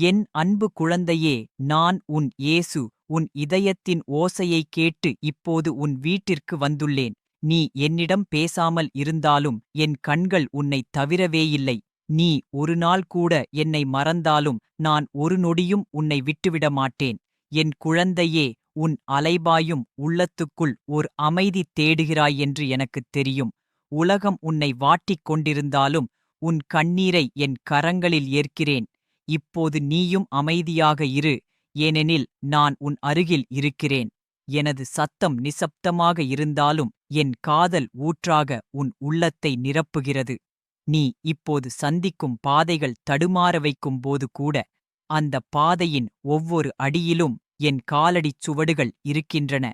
என் அன்பு குழந்தையே நான் உன் இயேசு உன் இதயத்தின் ஓசையை கேட்டு இப்போது உன் வீட்டிற்கு வந்துள்ளேன். நீ என்னிடம் பேசாமல் இருந்தாலும் என் கண்கள் உன்னை தவிரவேயில்லை. நீ ஒரு நாள் கூட என்னை மறந்தாலும் நான் ஒரு நொடியும் உன்னை விட்டுவிட மாட்டேன் என் குழந்தையே உன் அலைபாயும் உள்ளத்துக்குள் ஓர் அமைதி தேடுகிறாய் என்று எனக்குத் தெரியும். உலகம் உன்னை வாட்டிக் கொண்டிருந்தாலும் உன் கண்ணீரை என் கரங்களில் ஏற்கிறேன். இப்போது நீயும் அமைதியாக இரு ஏனெனில் நான் உன் அருகில் இருக்கிறேன். எனது சத்தம் நிசப்தமாக இருந்தாலும் என் காதல் ஊற்றாக உன் உள்ளத்தை நிரப்புகிறது. நீ இப்போது சந்திக்கும் பாதைகள் தடுமாற வைக்கும் போது கூட அந்த பாதையின் ஒவ்வொரு அடியிலும் என் காலடிச் சுவடுகள் இருக்கின்றன.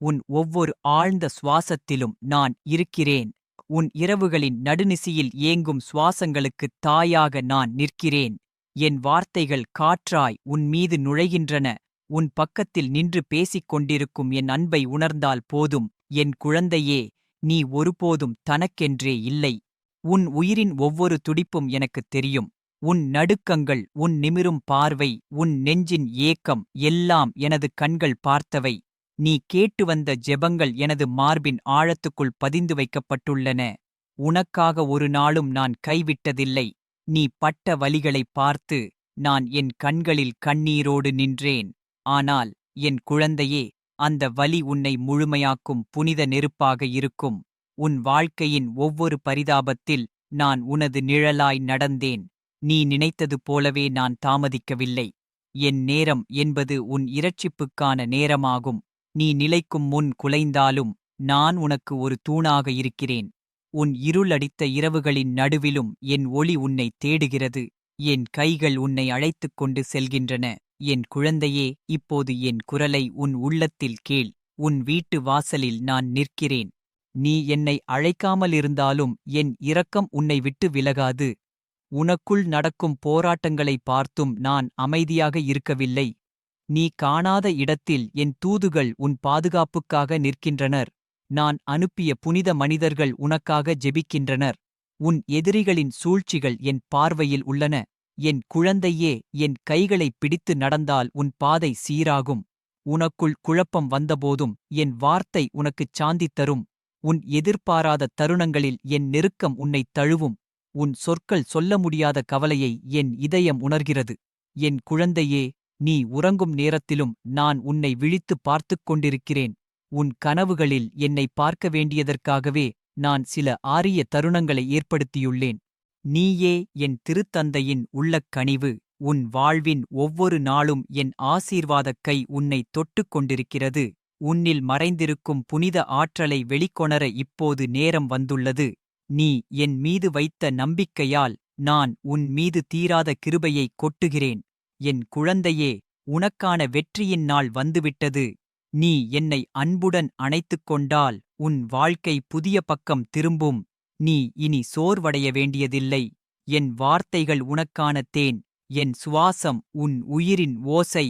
உன் ஒவ்வொரு ஆழ்ந்த சுவாசத்திலும் நான் இருக்கிறேன். உன் இரவுகளின் நடுநிசியில் ஏங்கும் சுவாசங்களுக்குத் தாயாக நான் நிற்கிறேன். என் வார்த்தைகள் காற்றாய் உன் மீது நுழைகின்றன. உன் பக்கத்தில் நின்று பேசிக் கொண்டிருக்கும் என் அன்பை உணர்ந்தால் போதும். என் குழந்தையே நீ ஒருபோதும் தனக்கென்றே இல்லை. உன் உயிரின் ஒவ்வொரு துடிப்பும் எனக்குத் தெரியும். உன் நடுக்கங்கள் உன் நிமிரும் பார்வை உன் நெஞ்சின் ஏக்கம் எல்லாம் எனது கண்கள் பார்த்தவை. நீ கேட்டு வந்த ஜெபங்கள் எனது மார்பின் ஆழத்துக்குள் பதிந்து வைக்கப்பட்டுள்ளன. உனக்காக ஒரு நாளும் நான் கைவிட்டதில்லை. நீ பட்ட வலிகளைப் பார்த்து நான் என் கண்களில் கண்ணீரோடு நின்றேன். ஆனால் என் குழந்தையே அந்த வலி உன்னை முழுமையாக்கும் புனித நெருப்பாக இருக்கும். உன் வாழ்க்கையின் ஒவ்வொரு பரிதாபத்தில் நான் உனது நிழலாய் நடந்தேன். நீ நினைத்தது போலவே நான் தாமதிக்கவில்லை. என் நேரம் என்பது உன் இரட்சிப்புக்கான நேரமாகும். நீ நிலைக்கும் முன் குலைந்தாலும் நான் உனக்கு ஒரு தூணாக இருக்கிறேன். உன் இருளடித்த இரவுகளின் நடுவிலும் என் ஒளி உன்னை தேடுகிறது. என் கைகள் உன்னை அழைத்துக் கொண்டு செல்கின்றன. என் குழந்தையே இப்போது என் குரலை உன் உள்ளத்தில் கேள். உன் வீட்டு வாசலில் நான் நிற்கிறேன். நீ என்னை அழைக்காமலிருந்தாலும் என் இரக்கம் உன்னை விட்டு விலகாது. உனக்குள் நடக்கும் போராட்டங்களை பார்த்தும் நான் அமைதியாக இருக்கவில்லை. நீ காணாத இடத்தில் என் தூதுகள் உன் பாதுகாப்புக்காக நிற்கின்றனர். நான் அனுப்பிய புனித மனிதர்கள் உனக்காக ஜெபிக்கின்றனர். உன் எதிரிகளின் சூழ்ச்சிகள் என் பார்வையில் உள்ளன. என் குழந்தையே என் கைகளை பிடித்து நடந்தால் உன் பாதை சீராகும். உனக்குள் குழப்பம் வந்தபோதும் என் வார்த்தை உனக்குச் சாந்தி தரும். உன் எதிர்பாராத தருணங்களில் என் நெருக்கம் உன்னைத் தழுவும். உன் சொற்கள் சொல்ல முடியாத கவலையை என் இதயம் உணர்கிறது. என் குழந்தையே நீ உறங்கும் நேரத்திலும் நான் உன்னை விழித்துப் பார்த்துக் கொண்டிருக்கிறேன். உன் கனவுகளில் என்னை பார்க்க வேண்டியதற்காகவே நான் சில ஆரிய தருணங்களை ஏற்படுத்தியுள்ளேன். நீயே என் திருத்தந்தையின் உள்ளக் கனிவு உன் வாழ்வின் ஒவ்வொரு நாளும் என் ஆசீர்வாதக் கை உன்னை தொட்டுக் கொண்டிருக்கிறது. உன்னில் மறைந்திருக்கும் புனித ஆற்றலை வெளிக்கொணர இப்போது நேரம் வந்துள்ளது. நீ என் மீது வைத்த நம்பிக்கையால் நான் உன் மீது தீராத கிருபையை கொட்டுகிறேன். என் குழந்தையே உனக்கான வெற்றியின் நாள் வந்துவிட்டது. நீ என்னை அன்புடன் அணைத்துக் கொண்டால் உன் வாழ்க்கை புதிய பக்கம் திரும்பும். நீ இனி சோர்வடைய வேண்டியதில்லை. என் வார்த்தைகள் உனக்கான தேன். என் சுவாசம் உன் உயிரின் ஓசை.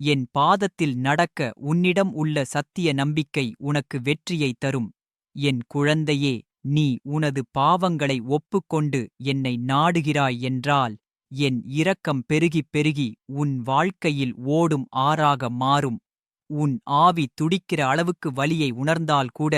என் பாதத்தில் நடக்க உன்னிடம் உள்ள சத்திய நம்பிக்கை உனக்கு வெற்றியை தரும். என் குழந்தையே நீ உனது பாவங்களை ஒப்புக்கொண்டு என்னை நாடுகிறாய் என்றால் என் இரக்கம் பெருகிப் பெருகி உன் வாழ்க்கையில் ஓடும் ஆறாக மாறும். உன் ஆவி துடிக்கிற அளவுக்கு வலியை உணர்ந்தால் கூட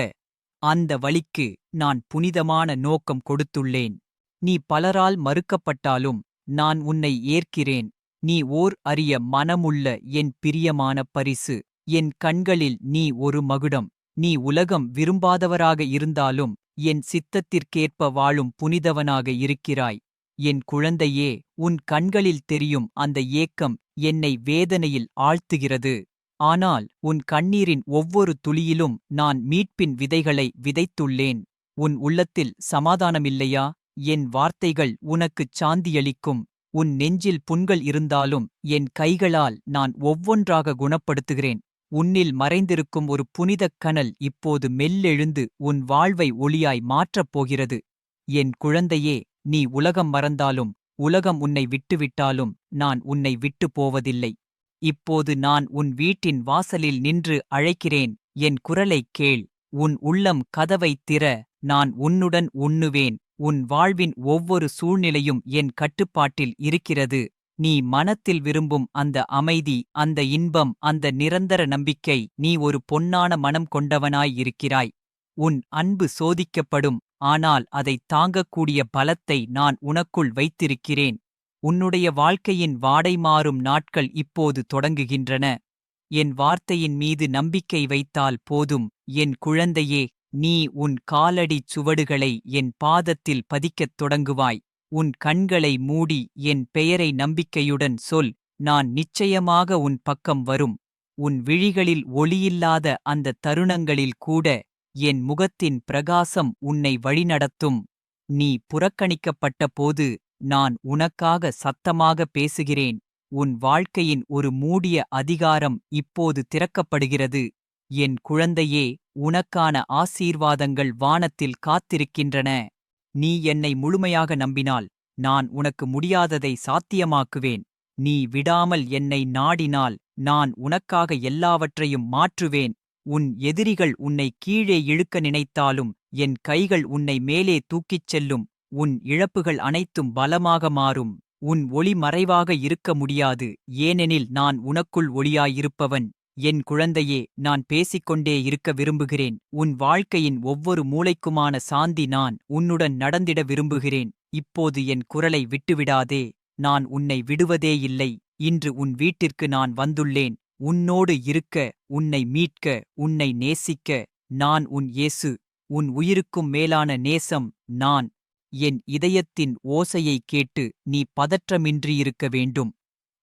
அந்த வழிக்கு நான் புனிதமான நோக்கம் கொடுத்துள்ளேன். நீ பலரால் மறுக்கப்பட்டாலும் நான் உன்னை ஏற்கிறேன். நீ ஓர் அரிய மனமுள்ள என் பிரியமான பரிசு. என் கண்களில் நீ ஒரு மகுடம். நீ உலகம் விரும்பாதவராக இருந்தாலும் என் சித்தத்திற்கேற்ப வாழும் புனிதவனாக இருக்கிறாய். என் குழந்தையே உன் கண்களில் தெரியும் அந்த ஏக்கம் என்னை வேதனையில் ஆழ்த்துகிறது. ஆனால் உன் கண்ணீரின் ஒவ்வொரு துளியிலும் நான் மீட்பின் விதைகளை விதைத்துள்ளேன். உன் உள்ளத்தில் சமாதானமில்லையா? என் வார்த்தைகள் உனக்குச் சாந்தியளிக்கும். உன் நெஞ்சில் புண்கள் இருந்தாலும் என் கைகளால் நான் ஒவ்வொன்றாக குணப்படுத்துகிறேன். உன்னில் மறைந்திருக்கும் ஒரு புனிதக் கனல் இப்போது மெல்லெழுந்து உன் வாழ்வை ஒளியாய் மாற்றப் போகிறது. என் குழந்தையே நீ உலகம் மறந்தாலும் உலகம் உன்னை விட்டுவிட்டாலும் நான் உன்னை விட்டு போவதில்லை. இப்போது நான் உன் வீட்டின் வாசலில் நின்று அழைக்கிறேன். என் குரலைக் கேள். உன் உள்ளம் கதவைத் திற. நான் உன்னுடன் உண்ணுவேன். உன் வாழ்வின் ஒவ்வொரு சூழ்நிலையும் என் கட்டுப்பாட்டில் இருக்கிறது. நீ மனத்தில் விரும்பும் அந்த அமைதி அந்த இன்பம் அந்த நிரந்தர நம்பிக்கை நீ ஒரு பொன்னான மனம் கொண்டவனாயிருக்கிறாய் உன் அன்பு சோதிக்கப்படும். ஆனால் அதைத் தாங்கக்கூடிய பலத்தை நான் உனக்குள் வைத்திருக்கிறேன். உன்னுடைய வாழ்க்கையின் வாடை மாறும் நாட்கள் இப்போது தொடங்குகின்றன. என் வார்த்தையின் மீது நம்பிக்கை வைத்தால் போதும். என் குழந்தையே நீ உன் காலடிச் சுவடுகளை என் பாதத்தில் பதிக்கத் தொடங்குவாய். உன் கண்களை மூடி என் பெயரை நம்பிக்கையுடன் சொல். நான் நிச்சயமாக உன் பக்கம் வரும். உன் விழிகளில் ஒளியில்லாத அந்த தருணங்களில் கூட என் முகத்தின் பிரகாசம் உன்னை வழிநடத்தும். நீ புறக்கணிக்கப்பட்ட போது நான் உனக்காக சத்தமாக பேசுகிறேன். உன் வாழ்க்கையின் ஒரு மூடிய அதிகாரம் இப்போது திறக்கப்படுகிறது. என் குழந்தையே உனக்கான ஆசீர்வாதங்கள் வானத்தில் காத்திருக்கின்றன. நீ என்னை முழுமையாக நம்பினால் நான் உனக்கு முடியாததை சாத்தியமாக்குவேன். நீ விடாமல் என்னை நாடினால் நான் உனக்காக எல்லாவற்றையும் மாற்றுவேன். உன் எதிரிகள் உன்னை கீழே இழுக்க நினைத்தாலும் என் கைகள் உன்னை மேலே தூக்கிச் செல்லும். உன் இழப்புகள் அனைத்தும் பலமாக மாறும். உன் ஒளி மறைவாக இருக்க முடியாது. ஏனெனில் நான் உனக்குள் ஒளியாயிருப்பவன். என் குழந்தையே நான் பேசிக்கொண்டே இருக்க விரும்புகிறேன். உன் வாழ்க்கையின் ஒவ்வொரு மூளைக்குமான சாந்தி நான் உன்னுடன் நடந்திட விரும்புகிறேன். இப்போது என் குரலை விட்டுவிடாதே. நான் உன்னை விடுவதே இல்லை. இன்று உன் வீட்டிற்கு நான் வந்துள்ளேன். உன்னோடு இருக்க உன்னை மீட்க உன்னை நேசிக்க நான் உன் இயேசு. உன் உயிருக்கும் மேலான நேசம் நான். என் இதயத்தின் ஓசையைக் கேட்டு நீ பதற்றமின்றியிருக்க வேண்டும்.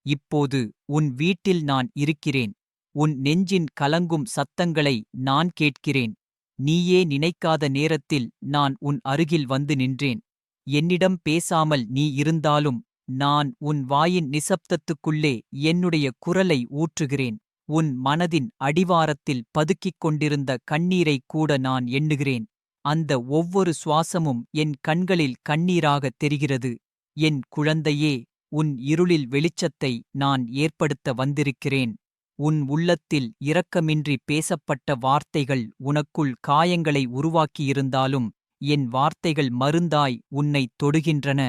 இப்போது உன் வீட்டில் நான் இருக்கிறேன். உன் நெஞ்சின் கலங்கும் சத்தங்களை நான் கேட்கிறேன். நீயே நினைக்காத நேரத்தில் நான் உன் அருகில் வந்து நின்றேன். என்னிடம் பேசாமல் நீ இருந்தாலும் நான் உன் வாயின் நிசப்தத்துக்குள்ளே என்னுடைய குரலை ஊற்றுகிறேன். உன் மனதின் அடிவாரத்தில் பதுக்கிக் கொண்டிருந்த கண்ணீரைக் கூட நான் எண்ணுகிறேன். அந்த ஒவ்வொரு சுவாசமும் என் கண்களில் கண்ணீராகத் தெரிகிறது. என் குழந்தையே உன் இருளில் வெளிச்சத்தை நான் ஏற்படுத்த வந்திருக்கிறேன். உன் உள்ளத்தில் இரக்கமின்றி பேசப்பட்ட வார்த்தைகள் உனக்குள் காயங்களை உருவாக்கியிருந்தாலும் என் வார்த்தைகள் மருந்தாய் உன்னைத் தொடுகின்றன.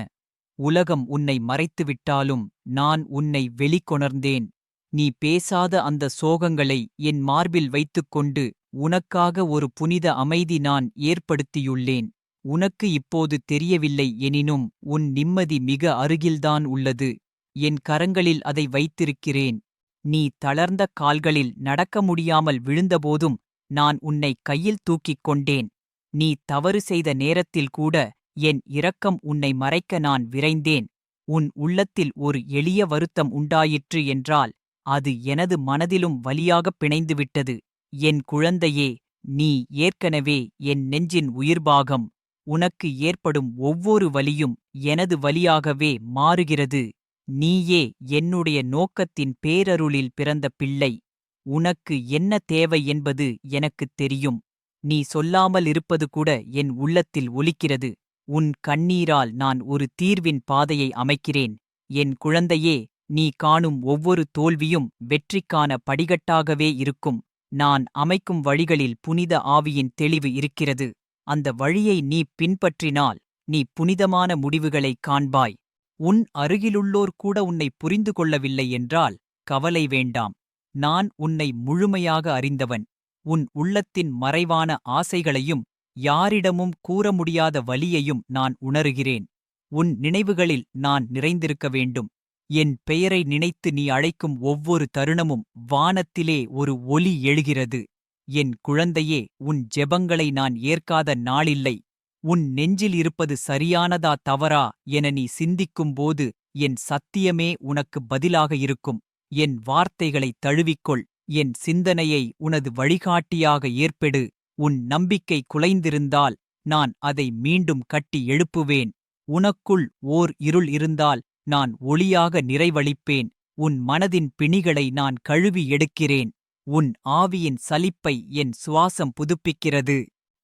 உலகம் உன்னை மறைத்துவிட்டாலும் நான் உன்னை வெளிக்கொணர்ந்தேன். நீ பேசாத அந்த சோகங்களை என் மார்பில் வைத்துக்கொண்டு உனக்காக ஒரு புனித அமைதி நான் ஏற்படுத்தியுள்ளேன். உனக்கு இப்போது தெரியவில்லை எனினும் உன் நிம்மதி மிக அருகில்தான் உள்ளது. என் கரங்களில் அதை வைத்திருக்கிறேன். நீ தளர்ந்த கால்களில் நடக்க முடியாமல் விழுந்தபோதும் நான் உன்னை கையில் தூக்கிக் கொண்டேன். நீ தவறு செய்த நேரத்தில் கூட என் இரக்கம் உன்னை மறைக்க நான் விரைந்தேன். உன் உள்ளத்தில் ஒரு எளிய வருத்தம் உண்டாயிற்று என்றால் அது எனது மனதிலும் வலியாகப் பிணைந்துவிட்டது. என் குழந்தையே நீ ஏற்கனவே என் நெஞ்சின் உயிர்பாகம். உனக்கு ஏற்படும் ஒவ்வொரு வலியும் எனது வலியாகவே மாறுகிறது. நீயே என்னுடைய நோக்கத்தின் பேரருளில் பிறந்த பிள்ளை. உனக்கு என்ன தேவை என்பது எனக்குத் தெரியும். நீ சொல்லாமல் இருப்பது கூட என் உள்ளத்தில் ஒலிக்கிறது. உன் கண்ணீரால் நான் ஒரு தீர்வின் பாதையை அமைக்கிறேன். என் குழந்தையே நீ காணும் ஒவ்வொரு தோல்வியும் வெற்றிக்கான படிகட்டாகவே இருக்கும். நான் அமைக்கும் வழிகளில் புனித ஆவியின் தெளிவு இருக்கிறது. அந்த வழியை நீ பின்பற்றினால் நீ புனிதமான முடிவுகளைக் காண்பாய். உன் அருகிலுள்ளோர் கூட உன்னை புரிந்து கொள்ளவில்லை என்றால் கவலை வேண்டாம். நான் உன்னை முழுமையாக அறிந்தவன். உன் உள்ளத்தின் மறைவான ஆசைகளையும் யாரிடமும் கூற முடியாத வலியையும் நான் உணருகிறேன். உன் நினைவுகளில் நான் நிறைந்திருக்க வேண்டும். என் பெயரை நினைத்து நீ அழைக்கும் ஒவ்வொரு தருணமும் வானத்திலே ஒரு ஒலி எழுகிறது. என் குழந்தையே உன் ஜெபங்களை நான் ஏற்காத நாளில்லை. உன் நெஞ்சில் இருப்பது சரியானதா தவறா என நீ சிந்திக்கும்போது என் சத்தியமே உனக்கு பதிலாக இருக்கும். என் வார்த்தைகளை தழுவிக்கொள். என் சிந்தனையை உனது வழிகாட்டியாக ஏற்பெடு. உன் நம்பிக்கை குலைந்திருந்தால் நான் அதை மீண்டும் கட்டி எழுப்புவேன். உனக்குள் ஓர் இருள் இருந்தால் நான் ஒளியாக நிறைவளிப்பேன். உன் மனதின் பிணிகளை நான் கழுவி எடுக்கிறேன். உன் ஆவியின் சலிப்பை என் சுவாசம் புதுப்பிக்கிறது.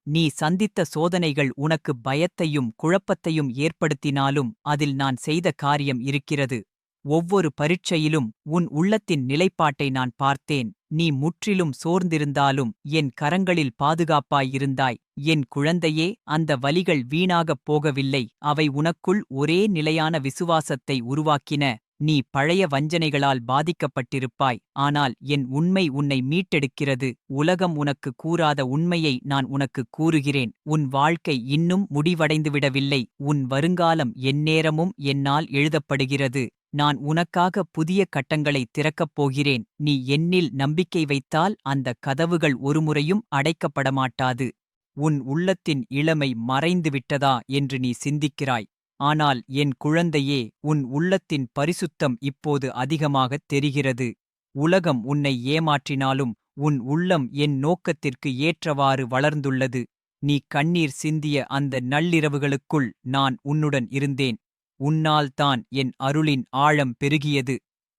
நீ சந்தித்த சோதனைகள் உனக்கு பயத்தையும் குழப்பத்தையும் ஏற்படுத்தினாலும் அதில் நான் செய்த காரியம் இருக்கிறது. ஒவ்வொரு பரீட்சையிலும் உன் உள்ளத்தின் நிலைப்பாட்டை நான் பார்த்தேன். நீ முற்றிலும் சோர்ந்திருந்தாலும் என் கரங்களில் பாதுகாப்பாயிருந்தாய். என் குழந்தையே அந்த வலிகள் வீணாகப் போகவில்லை. அவை உனக்குள் ஒரே நிலையான விசுவாசத்தை உருவாக்கின. நீ பழைய வஞ்சனைகளால் பாதிக்கப்பட்டிருப்பாய். ஆனால் என் உண்மை உன்னை மீட்டெடுக்கிறது. உலகம் உனக்கு கூறாத உண்மையை நான் உனக்கு கூறுகிறேன். உன் வாழ்க்கை இன்னும் முடிவடைந்துவிடவில்லை. உன் வருங்காலம் எந்நேரமும் என்னால் எழுதப்படுகிறது. நான் உனக்காக புதிய கட்டங்களை திறக்கப் போகிறேன். நீ என்னில் நம்பிக்கை வைத்தால் அந்த கதவுகள் ஒருமுறையும் அடைக்கப்படமாட்டாது. உன் உள்ளத்தின் இளமை மறைந்துவிட்டதா என்று நீ சிந்திக்கிறாய். ஆனால் என் குழந்தையே உன் உள்ளத்தின் பரிசுத்தம் இப்போது அதிகமாகத் தெரிகிறது. உலகம் உன்னை ஏமாற்றினாலும் உன் உள்ளம் என் நோக்கத்திற்கு ஏற்றவாறு வளர்ந்துள்ளது. நீ கண்ணீர் சிந்திய அந்த நள்ளிரவுகளுக்குள் நான் உன்னுடன் இருந்தேன். உன்னால்தான் என் அருளின் ஆழம் பெருகியது.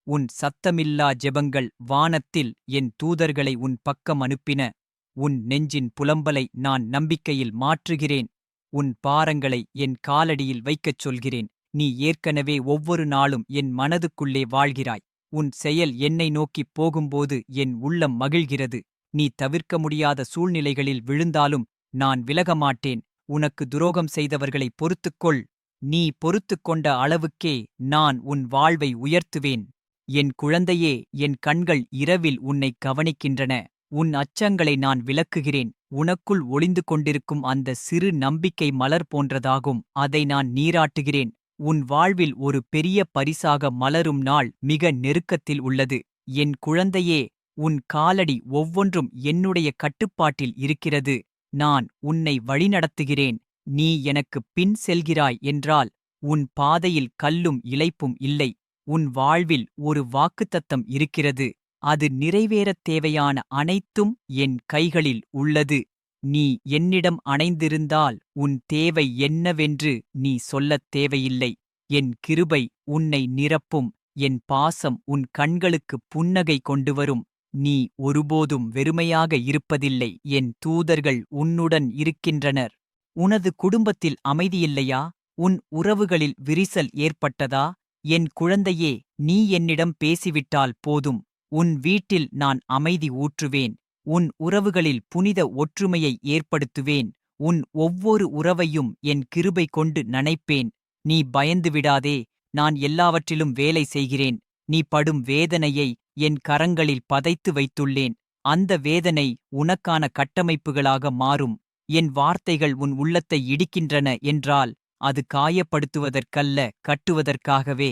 உன் சத்தமில்லா ஜெபங்கள் வானத்தில் என் தூதர்களை உன் பக்கம் அனுப்பின. உன் நெஞ்சின் புலம்பலை நான் நம்பிக்கையில் மாற்றுகிறேன். உன் பாரங்களை என் காலடியில் வைக்கச் சொல்கிறேன். நீ ஏற்கனவே ஒவ்வொரு நாளும் என் மனதுக்குள்ளே வாழ்கிறாய். உன் செயல் என்னை நோக்கிப் போகும்போது என் உள்ளம் மகிழ்கிறது. நீ தவிர்க்க முடியாத சூழ்நிலைகளில் விழுந்தாலும் நான் விலகமாட்டேன். உனக்கு துரோகம் செய்தவர்களை பொறுத்துக்கொள். நீ பொறுத்துக் கொண்ட அளவுக்கே நான் உன் வாழ்வை உயர்த்துவேன். என் குழந்தையே என் கண்கள் இரவில் உன்னைக் கவனிக்கின்றன. உன் அச்சங்களை நான் விலக்குகிறேன் உனக்குள் ஒளிந்து கொண்டிருக்கும் அந்த சிறு நம்பிக்கை மலர் போன்றதாகும். அதை நான் நீராட்டுகிறேன். உன் வாழ்வில் ஒரு பெரிய பரிசாக மலரும் நாள் மிக நெருக்கத்தில் உள்ளது. என் குழந்தையே உன் காலடி ஒவ்வொன்றும் என்னுடைய கட்டுப்பாட்டில் இருக்கிறது. நான் உன்னை வழிநடத்துகிறேன். நீ எனக்குப் பின் செல்கிறாய் என்றால் உன் பாதையில் கல்லும் இளைப்பும் இல்லை. உன் வாழ்வில் ஒரு வாக்குத்தத்தம் இருக்கிறது. அது நிறைவேறத் தேவையான அனைத்தும் என் கைகளில் உள்ளது. நீ என்னிடம் அணைந்திருந்தால் உன் தேவை என்னவென்று நீ சொல்லத் தேவையில்லை. என் கிருபை உன்னை நிரப்பும். என் பாசம் உன் கண்களுக்கு புன்னகை கொண்டுவரும் நீ ஒருபோதும் வெறுமையாக இருப்பதில்லை. என் தூதர்கள் உன்னுடன் இருக்கின்றனர். உனது குடும்பத்தில் அமைதியில்லையா? உன் உறவுகளில் விரிசல் ஏற்பட்டதா? என் குழந்தையே நீ என்னிடம் பேசிவிட்டால் போதும். உன் வீட்டில் நான் அமைதி ஊற்றுவேன். உன் உறவுகளில் புனித ஒற்றுமையை ஏற்படுத்துவேன். உன் ஒவ்வொரு உறவையும் என் கிருபை கொண்டு நனைப்பேன். நீ பயந்து விடாதே நான் எல்லாவற்றிலும் வேலை செய்கிறேன். நீ படும் வேதனையை என் கரங்களில் பதைத்து வைத்துள்ளேன். அந்த வேதனை உனக்கான கட்டமைப்புகளாக மாறும். என் வார்த்தைகள் உன் உள்ளத்தை இடிக்கின்றன என்றால் அது காயப்படுத்துவதற்கல்ல கட்டுவதற்காகவே.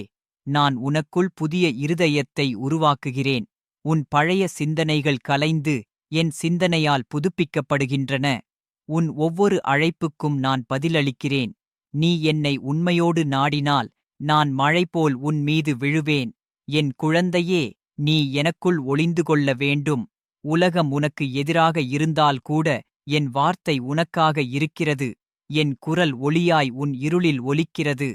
நான் உனக்குள் புதிய இருதயத்தை உருவாக்குகிறேன். உன் பழைய சிந்தனைகள் கலைந்து என் சிந்தனையால் புதுப்பிக்கப்படுகின்றன. உன் ஒவ்வொரு அழைப்புக்கும் நான் பதிலளிக்கிறேன். நீ என்னை உண்மையோடு நாடினால் நான் மழைபோல் உன் மீது விழுவேன். என் குழந்தையே நீ எனக்குள் ஒளிந்து கொள்ள வேண்டும். உலகம் உனக்கு எதிராக இருந்தால் கூட என் வார்த்தை உனக்காக இருக்கிறது. என் குரல் ஒளியாய் உன் இருளில் ஒலிக்கிறது.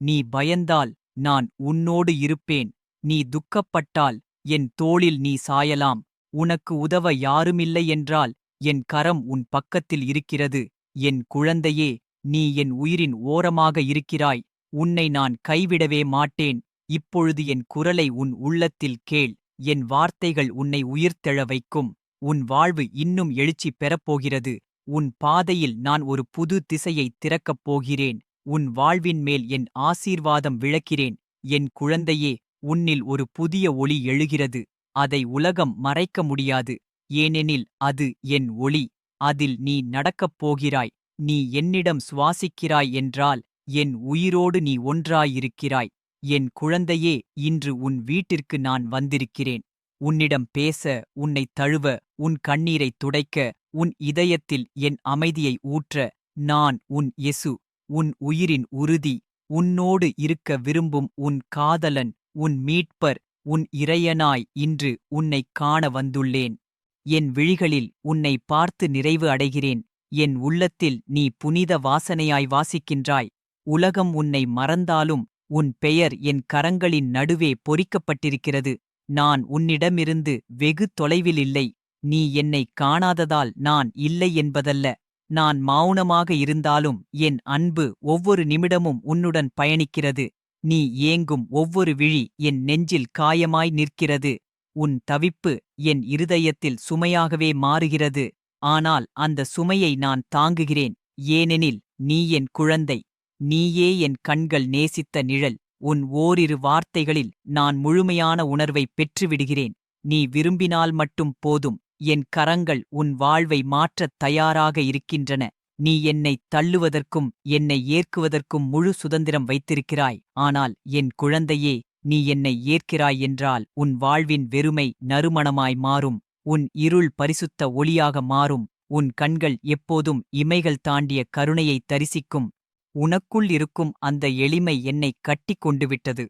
நீ பயந்தால் நான் உன்னோடு இருப்பேன். நீ துக்கப்பட்டால் என் தோளில் நீ சாயலாம். உனக்கு உதவ யாருமில்லை என்றால் என் கரம் உன் பக்கத்தில் இருக்கிறது. என் குழந்தையே நீ என் உயிரின் ஓரமாக இருக்கிறாய். உன்னை நான் கைவிடவே மாட்டேன். இப்பொழுது என் குரலை உன் உள்ளத்தில் கேள். என் வார்த்தைகள் உன்னை உயிர்த்தெழ வைக்கும். உன் வாழ்வு இன்னும் எழுச்சி பெறப்போகிறது. உன் பாதையில் நான் ஒரு புது திசையை திறக்கப் போகிறேன். உன் வாழ்வின் மேல் என் ஆசீர்வாதம் விளக்கிறேன். என் குழந்தையே உன்னில் ஒரு புதிய ஒளி எழுகிறது. அதை உலகம் மறைக்க முடியாது. ஏனெனில் அது என் ஒளி. அதில் நீ நடக்கப் போகிறாய். நீ என்னிடம் சுவாசிக்கிறாய் என்றால் என் உயிரோடு நீ ஒன்றாயிருக்கிறாய். என் குழந்தையே இன்று உன் வீட்டிற்கு நான் வந்திருக்கிறேன். உன்னிடம் பேச உன்னை தழுவ உன் கண்ணீரைத் துடைக்க உன் இதயத்தில் என் அமைதியை ஊற்ற நான் உன் எசு உன் உயிரின் உறுதி. உன்னோடு இருக்க விரும்பும் உன் காதலன் உன் மீட்பர் உன் இறையனாய் இன்று உன்னைக் காண வந்துள்ளேன். என் விழிகளில் உன்னை பார்த்து நிறைவு அடைகிறேன். என் உள்ளத்தில் நீ புனித வாசனையாய் வாசிக்கின்றாய். உலகம் உன்னை மறந்தாலும் உன் பெயர் என் கரங்களின் நடுவே பொறிக்கப்பட்டிருக்கிறது. நான் உன்னிடமிருந்து வெகு தொலைவில் இல்லை. நீ என்னைக் காணாததால் நான் இல்லை என்பதல்ல. நான் மௌனமாக இருந்தாலும் என் அன்பு ஒவ்வொரு நிமிடமும் உன்னுடன் பயணிக்கிறது. நீ ஏங்கும் ஒவ்வொரு விழி என் நெஞ்சில் காயமாய் நிற்கிறது. உன் தவிப்பு என் இருதயத்தில் சுமையாகவே மாறுகிறது. ஆனால் அந்த சுமையை நான் தாங்குகிறேன். ஏனெனில் நீ என் குழந்தை. நீயே என் கண்கள் நேசித்த நிழல். உன் ஓரிரு வார்த்தைகளில் நான் முழுமையான உணர்வை பெற்றுவிடுகிறேன். நீ விரும்பினால் மட்டும் போதும். என் கரங்கள் உன் வாழ்வை மாற்றத் தயாராக இருக்கின்றன. நீ என்னை தள்ளுவதற்கும் என்னை ஏற்குவதற்கும் முழு சுதந்திரம் வைத்திருக்கிறாய். ஆனால் என் குழந்தையே நீ என்னை ஏற்கிறாய் என்றால் உன் வாழ்வின் வெறுமை நறுமணமாய் மாறும். உன் இருள் பரிசுத்த ஒளியாக மாறும். உன் கண்கள் எப்போதும் இமைகள் தாண்டிய கருணையை தரிசிக்கும். உனக்குள் இருக்கும் அந்த எளிமை என்னை கட்டிக் கொண்டு விட்டது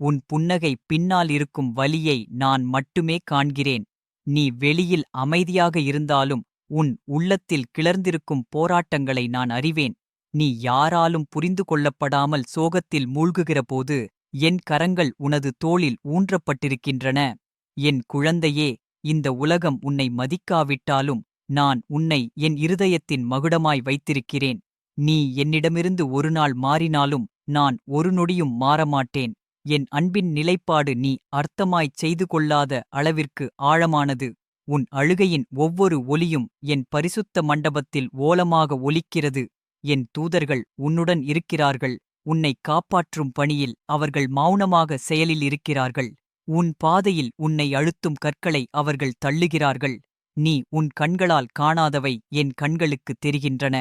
உன் புன்னகை பின்னால் இருக்கும் வலியை நான் மட்டுமே காண்கிறேன். நீ வெளியில் அமைதியாக இருந்தாலும் உன் உள்ளத்தில் கிளர்ந்திருக்கும் போராட்டங்களை நான் அறிவேன். நீ யாராலும் புரிந்து கொள்ளப்படாமல் சோகத்தில் மூழ்குகிறபோது என் கரங்கள் உனது தோளில் ஊன்றப்பட்டிருக்கின்றன. என் குழந்தையே இந்த உலகம் உன்னை மதிக்காவிட்டாலும் நான் உன்னை என் இருதயத்தின் மகுடமாய் வைத்திருக்கிறேன். நீ என்னிடமிருந்து ஒருநாள் மாறினாலும் நான் ஒரு நொடியும் மாறமாட்டேன். என் அன்பின் நிலைப்பாடு நீ அர்த்தமாய்ச் செய்து கொள்ளாத அளவிற்கு ஆழமானது. உன் அழுகையின் ஒவ்வொரு ஒலியும் என் பரிசுத்த மண்டபத்தில் ஓலமாக ஒலிக்கிறது. என் தூதர்கள் உன்னுடன் இருக்கிறார்கள். உன்னை காப்பாற்றும் பணியில் அவர்கள் மௌனமாக செயலில் இருக்கிறார்கள். உன் பாதையில் உன்னை அழுத்தும் கற்களை அவர்கள் தள்ளுகிறார்கள். நீ உன் கண்களால் காணாதவை என் கண்களுக்கு தெரிகின்றன.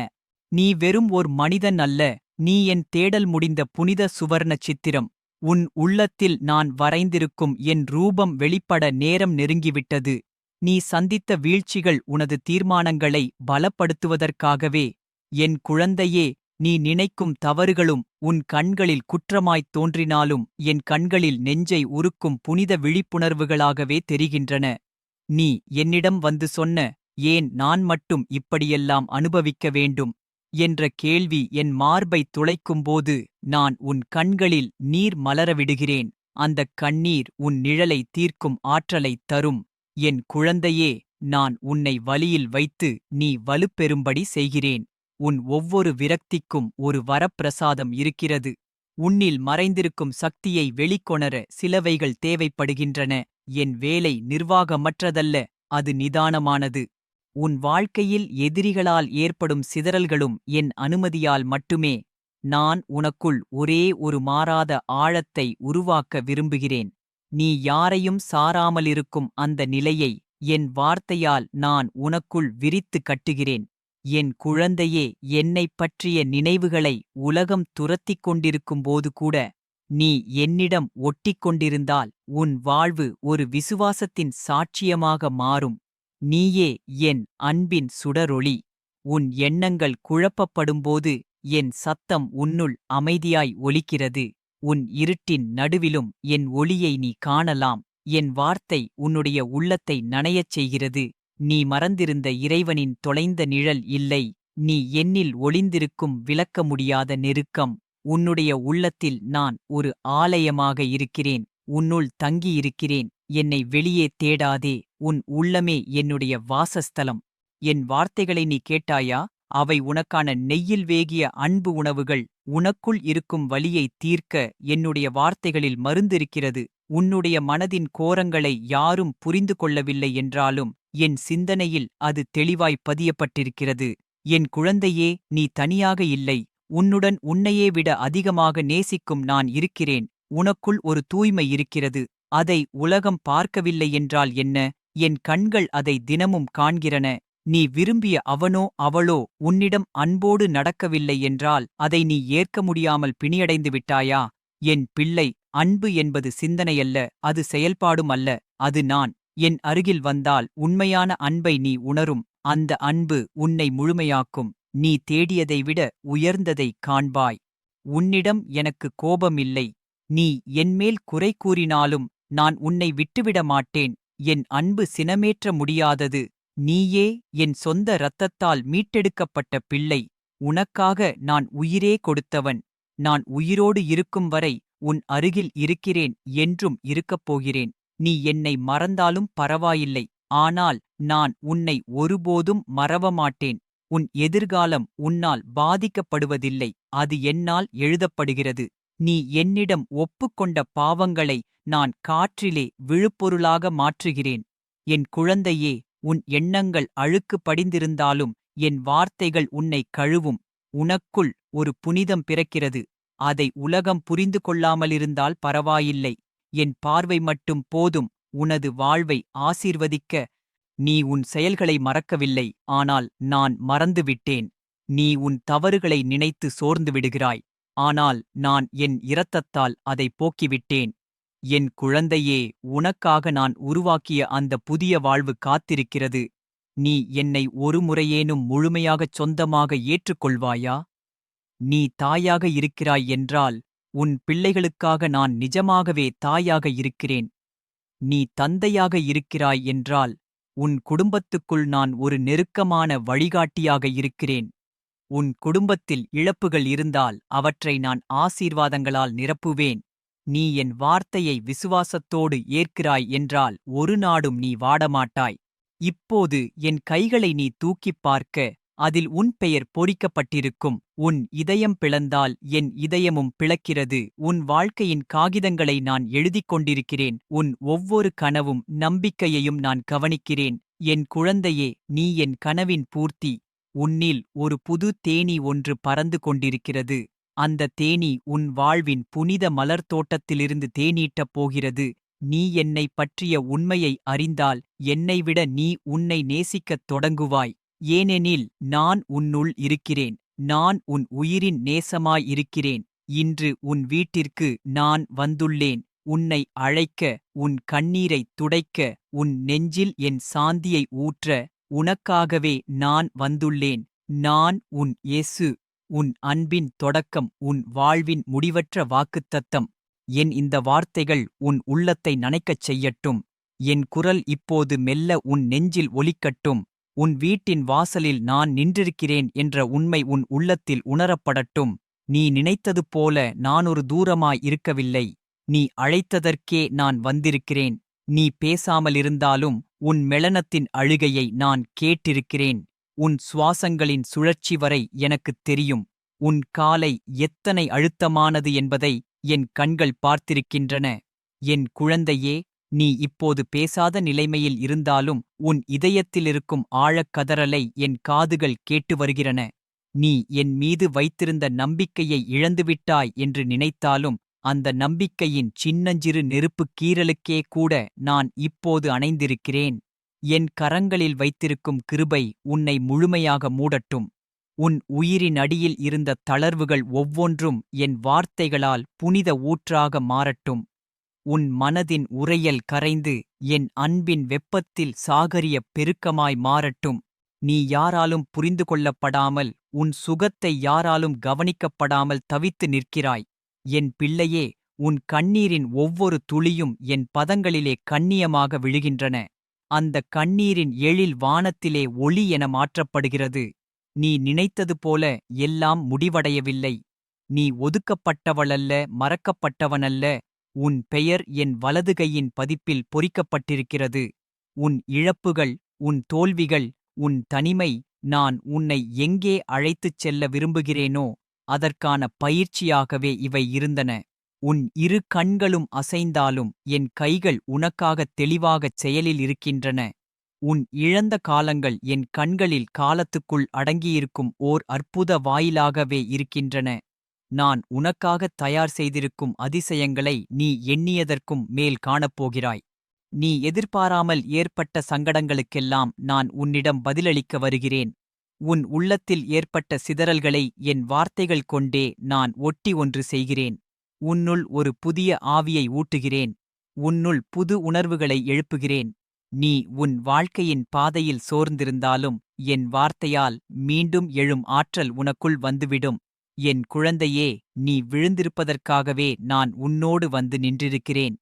நீ வெறும் ஓர் மனிதன் அல்ல. நீ என் தேடல் முடிந்த புனித சுவர்ண சித்திரம். உன் உள்ளத்தில் நான் வரைந்திருக்கும் என் ரூபம் வெளிப்பட நேரம் நெருங்கிவிட்டது. நீ சந்தித்த வீழ்ச்சிகள் உனது தீர்மானங்களை பலப்படுத்துவதற்காகவே. என் குழந்தையே நீ நினைக்கும் தவறுகளும் உன் கண்களில் குற்றமாய்த் தோன்றினாலும் என் கண்களில் நெஞ்சை உருக்கும் புனித விழிப்புணர்வுகளாகவே தெரிகின்றன. நீ என்னிடம் வந்து சொன்ன ஏன் நான் மட்டும் இப்படியெல்லாம் அனுபவிக்க வேண்டும்? என்ற கேள்வி என் மார்பைத் துளைக்கும்போது நான் உன் கண்களில் நீர் மலரவிடுகிறேன். அந்தக் கண்ணீர் உன் நிழலை தீர்க்கும் ஆற்றலைத் தரும். என் குழந்தையே நான் உன்னை வலியில் வைத்து நீ வலுப்பெறும்படி செய்கிறேன். உன் ஒவ்வொரு விரக்திக்கும் ஒரு வரப்பிரசாதம் இருக்கிறது. உன்னில் மறைந்திருக்கும் சக்தியை வெளிக்கொணர சிலவைகள் தேவைப்படுகின்றன. என் வேலை நிர்வாகமற்றதல்ல அது நிதானமானது. உன் வாழ்க்கையில் எதிரிகளால் ஏற்படும் சிதறல்களும் என் அனுமதியால் மட்டுமே. நான் உனக்குள் ஒரே ஒரு மாறாத ஆழத்தை உருவாக்க விரும்புகிறேன். நீ யாரையும் சாராமலிருக்கும் அந்த நிலையை என் வார்த்தையால் நான் உனக்குள் விரித்து கட்டுகிறேன். என் குழந்தையே என்னைப் பற்றிய நினைவுகளை உலகம் துரத்திக் கொண்டிருக்கும்போது கூட நீ என்னிடம் ஒட்டிக் கொண்டிருந்தால் உன் வாழ்வு ஒரு விசுவாசத்தின் சாட்சியமாக மாறும். நீயே என் அன்பின் சுடரொளி. உன் எண்ணங்கள் குழப்பப்படும்போது என் சத்தம் உன்னுள் அமைதியாய் ஒலிக்கிறது. உன் இருட்டின் நடுவிலும் என் ஒளியை நீ காணலாம். என் வார்த்தை உன்னுடைய உள்ளத்தை நனையச் செய்கிறது. நீ மறந்திருந்த இறைவனின் தொலைந்த நிழல் இல்லை. நீ என்னில் ஒளிந்திருக்கும் விளக்க முடியாத நெருக்கம். உன்னுடைய உள்ளத்தில் நான் ஒரு ஆலயமாக இருக்கிறேன். உன்னுள் தங்கியிருக்கிறேன். என்னை வெளியே தேடாதே உன் உள்ளமே என்னுடைய வாசஸ்தலம். என் வார்த்தைகளை நீ கேட்டாயா? அவை உனக்கான நெய்யில் வேகிய அன்பு உணவுகள். உனக்குள் இருக்கும் வலியை தீர்க்க என்னுடைய வார்த்தைகளில் மருந்திருக்கிறது. உன்னுடைய மனதின் கோரங்களை யாரும் புரிந்து கொள்ளவில்லை என்றாலும் என் சிந்தனையில் அது தெளிவாய் பதியப்பட்டிருக்கிறது. என் குழந்தையே நீ தனியாக இல்லை. உன்னுடன் உன்னையே விட அதிகமாக நேசிக்கும் நான் இருக்கிறேன். உனக்குள் ஒரு தூய்மை இருக்கிறது. அதை உலகம் பார்க்கவில்லை என்றால் என்ன? என் கண்கள் அதை தினமும் காண்கிறன. நீ விரும்பிய அவனோ அவளோ உன்னிடம் அன்போடு நடக்கவில்லை என்றால் அதை நீ ஏற்க முடியாமல் பிணியடைந்து விட்டாயா? என் பிள்ளை அன்பு என்பது சிந்தனையல்ல அது செயல்பாடும் அல்ல அது நான். என் அருகில் வந்தால் உண்மையான அன்பை நீ உணரும் அந்த அன்பு உன்னை முழுமையாக்கும். நீ தேடியதை விட உயர்ந்ததை காண்பாய். உன்னிடம் எனக்கு கோபமில்லை. நீ என்மேல் குறை கூறினாலும் நான் உன்னை விட்டுவிட மாட்டேன். என் அன்பு சினமேற்ற முடியாதது. நீயே என் சொந்த இரத்தத்தால் மீட்டெடுக்கப்பட்ட பிள்ளை. உனக்காக நான் உயிரே கொடுத்தவன். நான் உயிரோடு இருக்கும் வரை உன் அருகில் இருக்கிறேன் என்றும் இருக்கப் போகிறேன். நீ என்னை மறந்தாலும் பரவாயில்லை. ஆனால் நான் உன்னை ஒருபோதும் மறவமாட்டேன் உன் எதிர்காலம் உன்னால் பாதிக்கப்படுவதில்லை. அது என்னால் எழுதப்படுகிறது. நீ என்னிடம் ஒப்புக்கொண்ட பாவங்களை நான் காற்றிலே விழுப்பொருளாக மாற்றுகிறேன். என் குழந்தையே உன் எண்ணங்கள் அழுக்கு படிந்திருந்தாலும் என் வார்த்தைகள் உன்னை கழுவும். உனக்குள் ஒரு புனிதம் பிறக்கிறது. அதை உலகம் புரிந்து கொள்ளாமலிருந்தால் பரவாயில்லை. என் பார்வை மட்டும் போதும். உனது வாழ்வை ஆசீர்வதிக்க நீ உன் செயல்களை மறக்கவில்லை. ஆனால் நான் மறந்துவிட்டேன். நீ உன் தவறுகளை நினைத்து சோர்ந்து விடுகிறாய். ஆனால் நான் என் இரத்தத்தால் அதை போக்கிவிட்டேன். என் குழந்தையே உனக்காக நான் உருவாக்கிய அந்த புதிய வாழ்வு காத்திருக்கிறது. நீ என்னை ஒருமுறையேனும் முழுமையாகச் சொந்தமாக ஏற்றுக்கொள்வாயா? நீ தாயாக இருக்கிறாய் என்றால் உன் பிள்ளைகளுக்காக நான் நிஜமாகவே தாயாக இருக்கிறேன். நீ தந்தையாக இருக்கிறாய் என்றால் உன் குடும்பத்துக்குள் நான் ஒரு நெருக்கமான வழிகாட்டியாக இருக்கிறேன். உன் குடும்பத்தில் இழப்புகள் இருந்தால் அவற்றை நான் ஆசீர்வாதங்களால் நிரப்புவேன். நீ என் வார்த்தையை விசுவாசத்தோடு ஏற்கிறாய் என்றால் ஒரு நாடும் நீ வாடமாட்டாய். இப்போது என் கைகளை நீ தூக்கிப் பார்க்க அதில் உன் பெயர் பொறிக்கப்பட்டிருக்கும். உன் இதயம் பிளந்தால் என் இதயமும் பிளக்கிறது. உன் வாழ்க்கையின் காகிதங்களை நான் எழுதிக் கொண்டிருக்கிறேன். உன் ஒவ்வொரு கனவும் நம்பிக்கையையும் நான் கவனிக்கிறேன். என் குழந்தையே நீ என் கனவின் பூர்த்தி. உன்னில் ஒரு புது தேனீ ஒன்று பறந்து கொண்டிருக்கிறது. அந்த தேனீ உன் வாழ்வின் புனித மலர் தோட்டத்திலிருந்து தேனீட்டப் போகிறது. நீ என்னை பற்றிய உண்மையை அறிந்தால் என்னைவிட நீ உன்னை நேசிக்கத் தொடங்குவாய். ஏனெனில் நான் உன்னுள் இருக்கிறேன். நான் உன் உயிரின் நேசமாயிருக்கிறேன். இன்று உன் வீட்டிற்கு நான் வந்துள்ளேன். உன்னை அழைக்க உன் கண்ணீரைத் துடைக்க உன் நெஞ்சில் என் சாந்தியை ஊற்ற உனக்காகவே நான் வந்துள்ளேன். நான் உன் இயேசு உன் அன்பின் தொடக்கம் உன் வாழ்வின் முடிவற்ற வாக்குத்தத்தம். என் இந்த வார்த்தைகள் உன் உள்ளத்தை நனைக்கச் செய்யட்டும். என் குரல் இப்போது மெல்ல உன் நெஞ்சில் ஒலிக்கட்டும். உன் வீட்டின் வாசலில் நான் நின்றிருக்கிறேன் என்ற உண்மை உன் உள்ளத்தில் உணரப்படட்டும். நீ நினைத்தது போல நான் ஒரு தூரமாய் இருக்கவில்லை. நீ அழைத்ததற்கே நான் வந்திருக்கிறேன். நீ பேசாமலிருந்தாலும் உன் மெளனத்தின் அழுகையை நான் கேட்டிருக்கிறேன். உன் சுவாசங்களின் சுழற்சி வரை எனக்குத் தெரியும். உன் காலை எத்தனை அழுத்தமானது என்பதை என் கண்கள் பார்த்திருக்கின்றன. என் குழந்தையே நீ இப்போது பேசாத நிலைமையில் இருந்தாலும் உன் இதயத்திலிருக்கும் ஆழக்கதறலை என் காதுகள் கேட்டு வருகிறன. நீ என் மீது வைத்திருந்த நம்பிக்கையை இழந்துவிட்டாய் என்று நினைத்தாலும் அந்த நம்பிக்கையின் சின்னஞ்சிறு நெருப்புக் கீறலுக்கே கூட நான் இப்போது அணைந்திருக்கிறேன். என் கரங்களில் வைத்திருக்கும் கிருபை உன்னை முழுமையாக மூடட்டும். உன் உயிரின் அடியில் இருந்த தளர்வுகள் ஒவ்வொன்றும் என் வார்த்தைகளால் புனித ஊற்றாக மாறட்டும். உன் மனதின் உறையல் கரைந்து என் அன்பின் வெப்பத்தில் சாகரிய பெருக்கமாய் மாறட்டும். நீ யாராலும் புரிந்து கொள்ளப்படாமல் உன் சுகத்தை யாராலும் கவனிக்கப்படாமல் தவித்து நிற்கிறாய். என் பிள்ளையே உன் கண்ணீரின் ஒவ்வொரு துளியும் என் பதங்களிலே கண்ணியமாக விழுகின்றன. அந்த கண்ணீரின் எழில் வானத்திலே ஒளி என மாற்றப்படுகிறது. நீ நினைத்தது போல எல்லாம் முடிவடையவில்லை. நீ ஒதுக்கப்பட்டவளல்ல மறக்கப்பட்டவனல்ல. உன் பெயர் என் வலதுகையின் பதிப்பில் பொறிக்கப்பட்டிருக்கிறது. உன் இழப்புகள் உன் தோல்விகள் உன் தனிமை நான் உன்னை எங்கே அழைத்துச் செல்ல விரும்புகிறேனோ அதற்கான பயிற்சியாகவே இவை இருந்தன. உன் இரு கண்களும் அசைந்தாலும் என் கைகள் உனக்காகத் தெளிவாகச் செயலில் இருக்கின்றன. உன் இழந்த காலங்கள் என் கண்களில் காலத்துக்குள் அடங்கியிருக்கும் ஓர் அற்புத வாயிலாகவே இருக்கின்றன. நான் உனக்காகத் தயார் செய்திருக்கும் அதிசயங்களை நீ எண்ணியதற்கும் மேல் காணப்போகிறாய். நீ எதிர்பாராமல் ஏற்பட்ட சங்கடங்களுக்கெல்லாம் நான் உன்னிடம் பதிலளிக்க வருகிறேன். உன் உள்ளத்தில் ஏற்பட்ட சிதறல்களை என் வார்த்தைகள் கொண்டே நான் ஒட்டி ஒன்று செய்கிறேன். உன்னுள் ஒரு புதிய ஆவியை ஊட்டுகிறேன். உன்னுள் புது உணர்வுகளை எழுப்புகிறேன். நீ உன் வாழ்க்கையின் பாதையில் சோர்ந்திருந்தாலும் என் வார்த்தையால் மீண்டும் எழும் ஆற்றல் உனக்குள் வந்துவிடும். என் குழந்தையே நீ விழுந்திருப்பதற்காகவே நான் உன்னோடு வந்து நின்றிருக்கிறேன்.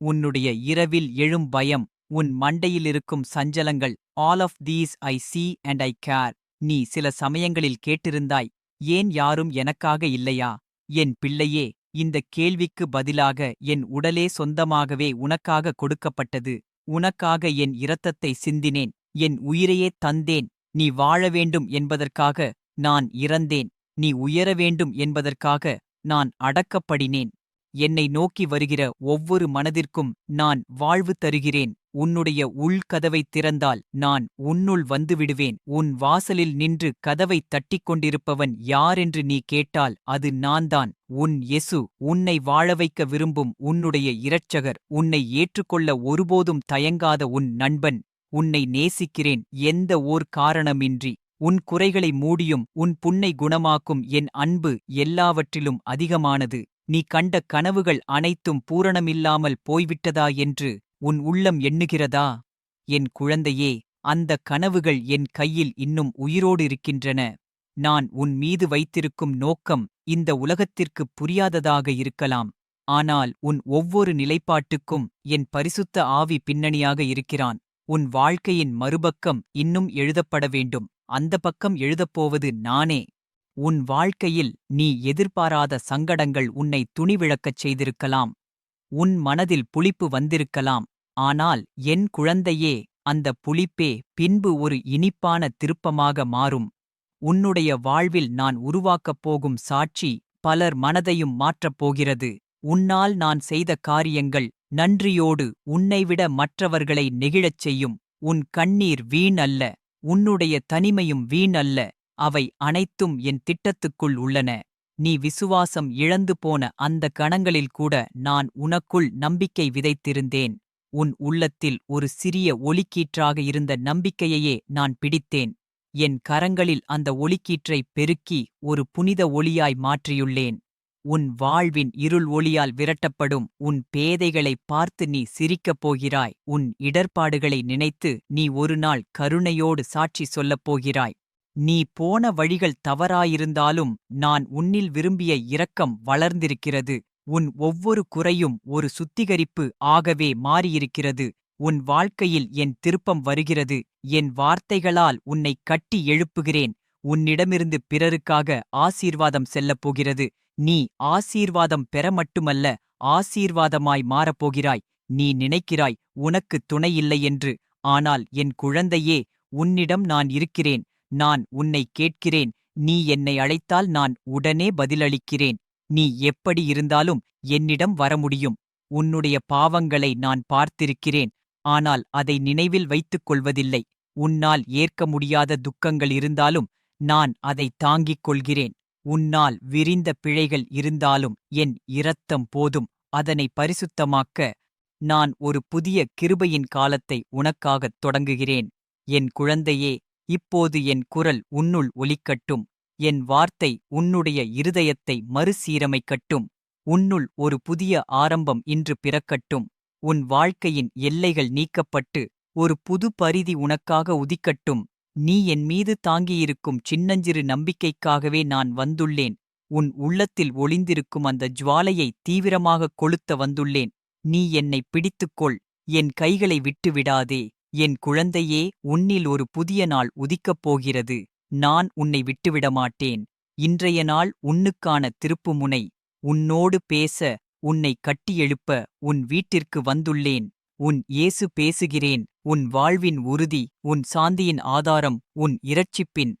உன்னுடைய இரவில் எழும் பயம் உன் மண்டையிலிருக்கும் சஞ்சலங்கள் all of these I see and I care நீ சில சமயங்களில் கேட்டிருந்தாய் ஏன் யாரும் எனக்காக இல்லையா? என் பிள்ளையே இந்த கேள்விக்கு பதிலாக என் உடலே சொந்தமாகவே உனக்காக கொடுக்கப்பட்டது. உனக்காக என் இரத்தத்தை சிந்தினேன் என் உயிரையே தந்தேன். நீ வாழ வேண்டும் என்பதற்காக நான் இறந்தேன். நீ உயர வேண்டும் என்பதற்காக நான் அடக்கப்படினேன். என்னை நோக்கி வருகிற ஒவ்வொரு மனதிற்கும் நான் வாழ்வு தருகிறேன். உன்னுடைய உள்கதவைத் திறந்தால் நான் உன்னுள் வந்துவிடுவேன். உன் வாசலில் நின்று கதவைத் தட்டிக் கொண்டிருப்பவன் யாரென்று நீ கேட்டால் அது நான்தான். உன் எசு உன்னை வாழ வைக்க விரும்பும் உன்னுடைய இரட்சகர். உன்னை ஏற்றுக்கொள்ள ஒருபோதும் தயங்காத உன் நண்பன். உன்னை நேசிக்கிறேன். எந்த ஓர் காரணமின்றி. உன் குறைகளை மூடியும் உன் புண்ணை குணமாக்கும் என் அன்பு எல்லாவற்றிலும் அதிகமானது. நீ கண்ட கனவுகள் அனைத்தும் பூரணமில்லாமல் போய்விட்டதா என்று உன் உள்ளம் எண்ணுகிறதா? என் குழந்தையே அந்த கனவுகள் என் கையில் இன்னும் உயிரோடு இருக்கின்றன. நான் உன் மீது வைத்திருக்கும் நோக்கம் இந்த உலகத்திற்கு புரியாததாக இருக்கலாம். ஆனால் உன் ஒவ்வொரு நிலைப்பாட்டுக்கும் என் பரிசுத்த ஆவி பின்னணியாக இருக்கிறான். உன் வாழ்க்கையின் மறுபக்கம் இன்னும் எழுதப்பட வேண்டும். அந்த பக்கம் எழுதப்போவது நானே. உன் வாழ்க்கையில் நீ எதிர்பாராத சங்கடங்கள் உன்னை துணிவிழக்கச் செய்திருக்கலாம். உன் மனதில் புளிப்பு வந்திருக்கலாம். ஆனால் என் குழந்தையே அந்த புளிப்பே பின்பு ஒரு இனிப்பான திருப்பமாக மாறும். உன்னுடைய வாழ்வில் நான் உருவாக்கப் போகும் சாட்சி பலர் மனதையும் மாற்றப் போகிறது. உன்னால் நான் செய்த காரியங்கள் நன்றியோடு உன்னைவிட மற்றவர்களை நெகிழச் செய்யும். உன் கண்ணீர் வீண் அல்ல உன்னுடைய தனிமையும் வீண் அல்ல அவை அனைத்தும் என் திட்டத்துக்குள் உள்ளன. நீ விசுவாசம் இழந்து போன அந்த கணங்களில் கூட நான் உனக்குள் நம்பிக்கை விதைத்திருந்தேன். உன் உள்ளத்தில் ஒரு சிறிய ஒளிக்கீற்றாக இருந்த நம்பிக்கையையே நான் பிடித்தேன். என் கரங்களில் அந்த ஒளிக்கீற்றைப் பெருக்கி ஒரு புனித ஒளியாய் மாற்றியுள்ளேன். உன் வாழ்வின் இருள் ஒளியால் விரட்டப்படும் உன் பேதைகளைப் பார்த்து நீ சிரிக்கப் போகிறாய். உன் இடர்பாடுகளை நினைத்து நீ ஒருநாள் கருணையோடு சாட்சி சொல்லப் போகிறாய். நீ போன வழிகள் தவறாயிருந்தாலும் நான் உன்னில் விரும்பிய இரக்கம் வளர்ந்திருக்கிறது. உன் ஒவ்வொரு குறையும் ஒரு சுத்திகரிப்பு ஆகவே மாறியிருக்கிறது. உன் வாழ்க்கையில் என் திருப்பம் வருகிறது. என் வார்த்தைகளால் உன்னை கட்டி எழுப்புகிறேன். உன்னிடமிருந்து பிறருக்காக ஆசீர்வாதம் செல்லப் போகிறது. நீ ஆசீர்வாதம் பெற மட்டுமல்ல ஆசீர்வாதமாய் மாறப்போகிறாய். நீ நினைக்கிறாய் உனக்கு துணையில்லை என்று. ஆனால் என் குழந்தையே உன்னிடம் நான் இருக்கிறேன். நான் உன்னை கேட்கிறேன். நீ என்னை அழைத்தால் நான் உடனே பதிலளிக்கிறேன். நீ எப்படி இருந்தாலும் என்னிடம் வர முடியும் உன்னுடைய பாவங்களை நான் பார்த்திருக்கிறேன். ஆனால் அதை நினைவில் வைத்துக் கொள்வதில்லை. உன்னால் ஏற்க முடியாத துக்கங்கள் இருந்தாலும் நான் அதை தாங்கிக் கொள்கிறேன். உன்னால் விரிந்த பிழைகள் இருந்தாலும் என் இரத்தம் போதும். அதனை பரிசுத்தமாக்க நான் ஒரு புதிய கிருபையின் காலத்தை உனக்காகத் தொடங்குகிறேன். என் குழந்தையே இப்போது என் குரல் உன்னுள் ஒலிக்கட்டும். என் வார்த்தை உன்னுடைய இருதயத்தை மறுசீரமைக்கட்டும். உன்னுள் ஒரு புதிய ஆரம்பம் இன்று பிறக்கட்டும். உன் வாழ்க்கையின் எல்லைகள் நீக்கப்பட்டு ஒரு புது பரிதி உனக்காக உதிக்கட்டும். நீ என் மீது தாங்கியிருக்கும் சின்னஞ்சிறு நம்பிக்கைக்காகவே நான் வந்துள்ளேன். உன் உள்ளத்தில் ஒளிந்திருக்கும் அந்த ஜுவாலையை தீவிரமாகக் கொளுத்த வந்துள்ளேன். நீ என்னை பிடித்துக்கொள். என் கைகளை விட்டுவிடாதே. என் குழந்தையே உன்னில் ஒரு புதிய நாள் உதிக்கப் போகிறது. நான் உன்னை விட்டுவிட மாட்டேன் இன்றைய நாள் உன்னுக்கான திருப்புமுனை. உன்னோடு பேச உன்னை கட்டியெழுப்ப உன் வீட்டிற்கு வந்துள்ளேன். உன் இயேசு பேசுகிறேன். உன் வாழ்வின் உறுதி உன் சாந்தியின் ஆதாரம் உன் இரட்சிப்பின்